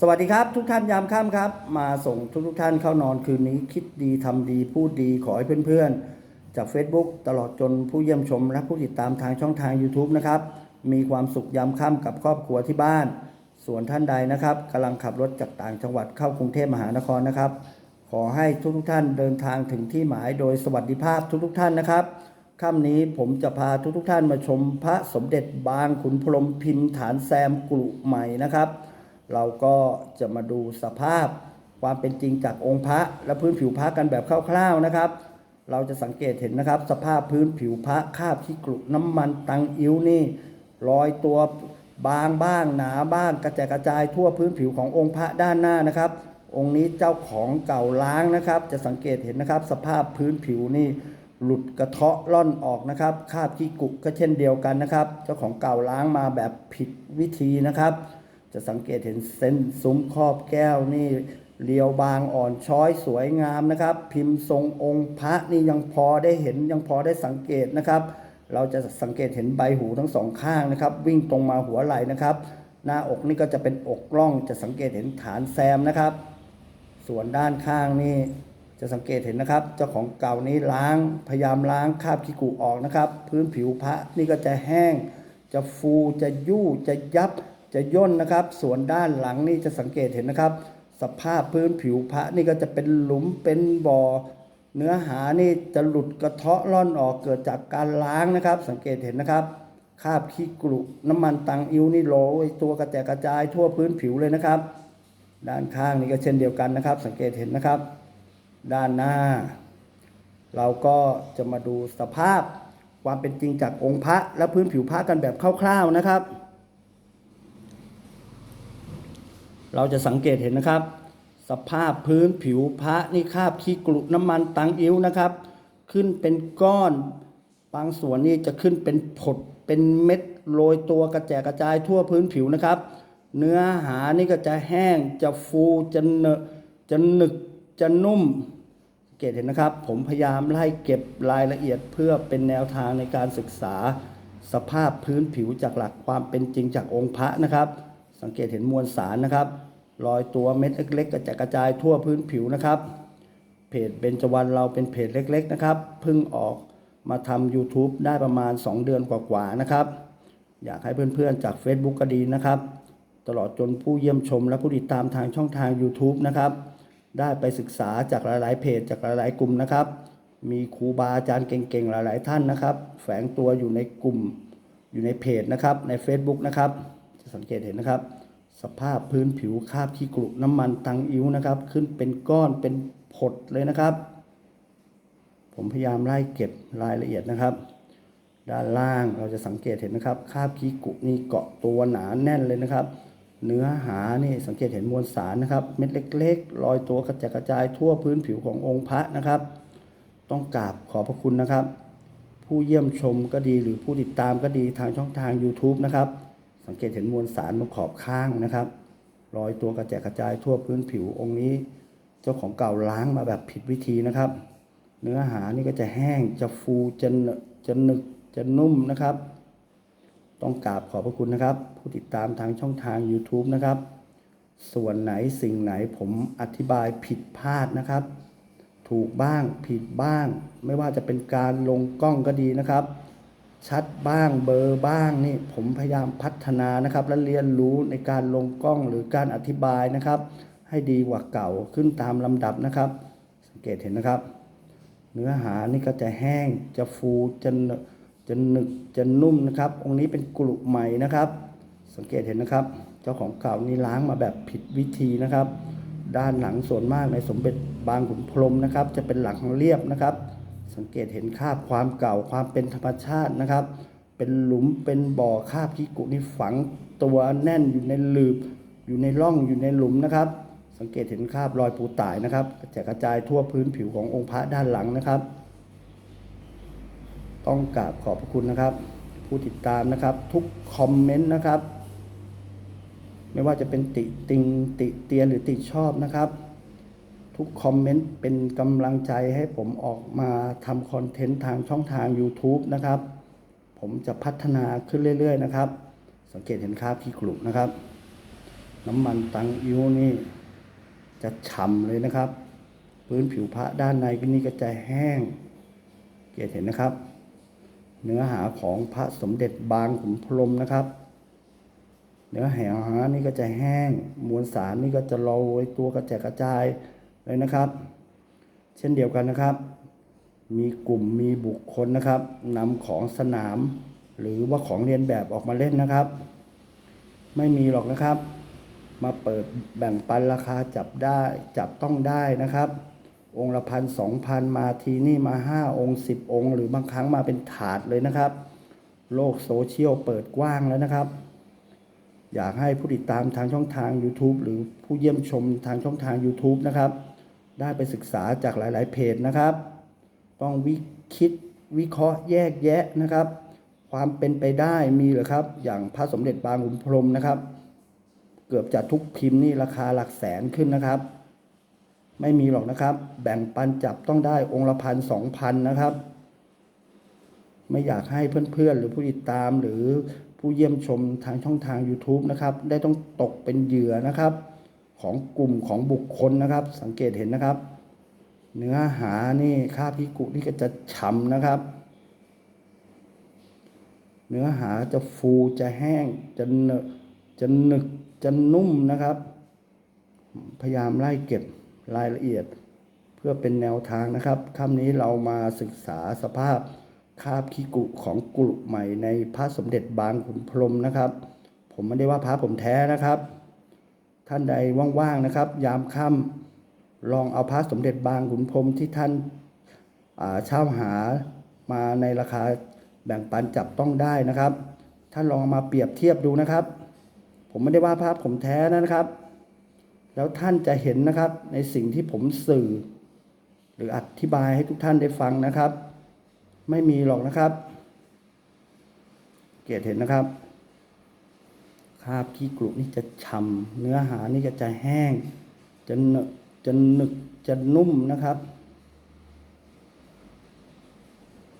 สวัสดีครับทุกท่านยามค่ำครับ มาส่งทุกทุกท่านเข้านอนคืนนี้คิดดีทำดีพูดดีขอให้เพื่อนๆ จาก Facebook ตลอดจนผู้เยี่ยมชม และผู้ติดตามทางช่องทาง YouTube นะครับ มีความสุขยามค่ำกับครอบครัวที่บ้าน ส่วนท่านใดนะครับกำลังขับรถจากต่างจังหวัดเข้ากรุงเทพมหานครนะครับ ขอให้ทุกทุกท่านเดินทางถึงที่หมายโดยสวัสดิภาพทุกทุกท่านนะครับค่ำนี้ผมจะพาทุกทุกท่านมาชมพระสมเด็จบางขุนพรหมพิมพ์ฐานแซมกลุใหม่นะครับ เราก็จะมาดูสภาพความเป็นจริงจากองค์พระและพื้นผิวพระกันแบบคร่าวๆนะครับ เราจะสังเกตเห็นนะครับ สภาพพื้นผิวพระคราบที่กลุน้ำมันตังอิ้วนี่รอยตัวบางบ้างหนาบ้างกระจายกระจายทั่วพื้นผิวขององค์พระด้านหน้านะครับ องค์นี้เจ้าของเก่าล้างนะครับ จะสังเกตเห็นนะครับ สภาพพื้นผิวนี่หลุดกระเทาะล่อนออกนะครับคราบขี้กุก็เช่นเดียวกันนะครับ เจ้าของเก่าล้างมาแบบผิดวิธีนะครับ จะสังเกตเห็นเส้นซุ้มครอบแก้วนี่เรียวบางอ่อนช้อยสวยงามนะครับ พิมพ์ทรงองค์พระนี่ยังพอได้เห็นยังพอได้สังเกตนะครับ เราจะสังเกตเห็นใบหูทั้งสองข้างนะครับ วิ่งตรงมาหัวไหล่นะครับ หน้าอกนี่ก็จะเป็นอกร่องจะสังเกตเห็นฐานแซมนะครับ ส่วนด้านข้างนี่จะสังเกตเห็นนะครับ เจ้าของเก่านี้ล้างพยายามล้างคราบขี้กุออกนะครับ พื้นผิวพระนี่ก็จะแห้ง จะฟูจะยู่จะยับ จะย่นนะครับ ส่วนด้านหลังนี่จะสังเกตเห็นนะครับ สภาพพื้นผิวพระนี่ก็จะเป็นหลุมเป็นบ่อ เนื้อหานี่จะหลุดกระเทาะร่อนออกเกิดจากการล้างนะครับ สังเกตเห็นนะครับคราบขี้กรุน้ำมันตังอิ้วนี่โรยตัวกระแจกกระจายทั่วพื้นผิวเลยนะครับ ด้านข้างนี่ก็เช่นเดียวกันนะครับ สังเกตเห็นนะครับ ด้านหน้า เราก็จะมาดูสภาพความเป็นจริงจากองค์พระและพื้นผิวพระกันแบบคร่าวๆนะครับ เราจะสังเกตเห็นนะครับ สภาพพื้นผิวพระนี่คาบขี้กรุน้ำมันตังอิ้วนะครับ ขึ้นเป็นก้อนบางส่วนนี่จะขึ้นเป็นผดเป็นเม็ดโรยตัวกระแจกกระจายทั่วพื้นผิวนะครับ เนื้อหานี่ก็จะแห้งจะฟูจะเนอะจะหนึกจะนุ่มสังเกตเห็นนะครับ ผมพยายามไล่เก็บรายละเอียดเพื่อเป็นแนวทางในการศึกษาสภาพพื้นผิวจากหลักความเป็นจริงจากองค์พระนะครับ สังเกตเห็นมวลสารนะครับรอยตัวเม็ดเล็กๆกระจายกระจายทั่วพื้นผิวนะครับ เพจเบญจวรรณเราเป็นเพจเล็ก ๆ นะครับเพิ่งออกมาทำ YouTube ได้ประมาณ 2 เดือนกว่าๆนะครับ อยากให้เพื่อนๆจาก Facebook ก็ดีนะครับ ตลอดจนผู้เยี่ยมชมและผู้ติดตามทางช่องทาง YouTube นะครับ ได้ไปศึกษาจากหลายๆ เพจจากหลายๆ กลุ่มนะครับ มีครูบาอาจารย์เก่งๆ หลายๆ ท่านนะครับ แฝงตัวอยู่ในกลุ่มอยู่ในเพจนะครับใน Facebook นะครับ จะสังเกตเห็นนะครับ สภาพพื้นผิวคราบขี้กรุน้ำมันตังอิ้วนะครับ ขึ้นเป็นก้อนเป็นผดเลยนะครับ ผมพยายามไล่เก็บรายละเอียดนะครับ ด้านล่างเราจะสังเกตเห็นนะครับคราบขี้กุนี่เกาะตัวหนาแน่นเลยนะครับ เนื้อหานี่สังเกตเห็นมวลสารนะครับ เม็ดเล็กๆลอยตัวกระจายกระจายทั่วพื้นผิวขององค์พระนะครับ ต้องกราบขอบพระคุณนะครับผู้เยี่ยมชมก็ดีหรือผู้ติดตามก็ดีทางช่องทาง YouTube นะครับ สังเกตเห็นมวลสารตรงขอบข้างนะครับลอยตัวกระจายกระจายทั่วพื้นผิวองค์นี้ เจ้าของเก่าล้างมาแบบผิดวิธีนะครับ เนื้อหานี่ก็จะแห้งจะฟูจะนอะจะหนึกจะนุ่มนะครับ ต้องกราบขอบพระคุณนะครับ ผู้ติดตามทางช่องทาง YouTube นะครับ ส่วนไหนสิ่งไหนผมอธิบายผิดพลาดนะครับ ถูกบ้างผิดบ้าง ไม่ว่าจะเป็นการลงกล้องก็ดีนะครับ ชัดบ้างเบอร์บ้างนี่ผมพยายามพัฒนานะครับ และเรียนรู้ในการลงกล้องหรือการอธิบายนะครับ ให้ดีกว่าเก่าขึ้นตามลำดับนะครับ สังเกตเห็นนะครับ เนื้อหานี่ก็จะแห้งจะฟูจะจะหนึกจะนุ่มนะครับ องค์นี้เป็นกลุใหม่นะครับ สังเกตเห็นนะครับ เจ้าของเก่านี่ล้างมาแบบผิดวิธีนะครับ ด้านหลังส่วนมากในสมเด็จบางขุนพรมนะครับ จะเป็นหลังเรียบนะครับ สังเกตเห็นคราบความเก่าความเป็นธรรมชาตินะครับ เป็นหลุมเป็นบ่อคราบขี้กุนี่ฝังตัวแน่นอยู่ในหลืบ อยู่ในร่องอยู่ในหลุมนะครับ สังเกตเห็นคราบรอยปูตายนะครับกระจายกระจายทั่วพื้นผิวขององค์พระด้านหลังนะครับ ต้องกราบขอบพระคุณนะครับ ผู้ติดตามนะครับ ทุกคอมเมนต์นะครับ ไม่ว่าจะเป็นติติงติเตียนหรือติชอบนะครับ ทุกคอมเมนต์เป็นกำลังใจให้ผมออกมาทำคอนเทนต์ทางช่องทาง YouTube นะครับ ผมจะพัฒนาขึ้นเรื่อย ๆ นะครับ สังเกตเห็นคราบขี้กลุ่มนะครับ น้ำมันตังอิวนี่ จะฉ่ำเลยนะครับ พื้นผิวพระด้านในก็นี่ก็จะแห้ง เกียรติเห็นนะครับ เนื้อหาของพระสมเด็จบางขุนพรหมนะครับเนื้อแหหานี่ก็จะแห้ง มวลสารนี่ก็จะโรยตัวกระจายกระจาย เลยนะครับ เช่นเดียวกันนะครับ มีกลุ่มมีบุคคลนะครับนำของสนาม หรือว่าของเรียนแบบออกมาเล่นนะครับ ไม่มีหรอกนะครับ มาเปิดแบ่งปันราคาจับได้จับต้องได้นะครับ องค์ละพันสองพันมาทีนี่มาห้าองค์สิบองค์ หรือบางครั้งมาเป็นถาดเลยนะครับ โลกโซเชียลเปิดกว้างแล้วนะครับอยากให้ผู้ติดตามทางช่องทาง YouTube หรือผู้เยี่ยมชมทางช่องทาง YouTube นะครับ ได้ไปศึกษาจากหลาย ๆ เพจนะครับ ต้องวิคิดวิเคราะห์แยกแยะนะครับ ความเป็นไปได้มีหรือครับ อย่างพระสมเด็จบางขุนพรมนะครับ เกือบจะทุกพิมพ์นี่ราคาหลักแสนขึ้นนะครับ ไม่มีหรอกนะครับ แบ่งปันจับต้องได้องค์ละพันสองพันนะครับ ไม่อยากให้เพื่อน ๆ หรือผู้ติดตามหรือผู้เยี่ยมชมทางช่องทาง YouTube นะครับ ได้ต้องตกเป็นเหยื่อนะครับ ของกลุ่มของบุคคลนะครับ สังเกตเห็นนะครับ เนื้อหานี่ค่าพิกุนี่ก็จะฉ่ำนะครับ เนื้อหาจะฟูจะแห้งจะเนจะหนึกจะนุ่มนะครับ พยายามไล่เก็บรายละเอียด เพื่อเป็นแนวทางนะครับค่ำนี้เรามาศึกษาสภาพคาบคิกุของกลุ่มใหม่ในพระสมเด็จบางขุนพรหมนะครับ ผมไม่ได้ว่าพระผมแท้นะครับ ท่านใดว่างๆนะครับ ยามค่ำลองเอาพระสมเด็จบางขุนพรมที่ท่านาเช่าหามาในราคาแบ่งปันจับต้องได้นะครับ ท่านลองมาเปรียบเทียบดูนะครับ ผมไม่ได้ว่าพระผมแท้นะครับ แล้วท่านจะเห็นนะครับในสิ่งที่ผมสื่อ หรืออธิบายให้ทุกท่านได้ฟังนะครับ ไม่มีหรอกนะครับ เกียรติเห็นนะครับาบขี้กรุนี่จะฉ่ำเนื้อหานี่ก็จะแห้ง จะเนจะหนึกจะนุ่มนะครับ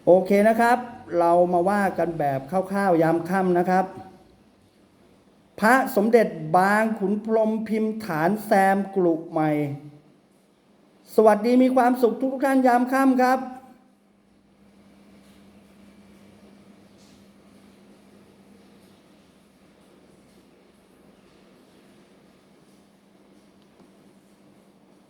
โอเคนะครับ เรามาว่ากันแบบคร่าวๆยามค่ำนะครับ พระสมเด็จบางขุนพรมพิมพ์ฐานแซมกลุใหม่ สวัสดีมีความสุขทุกท่านยามค่ำครับ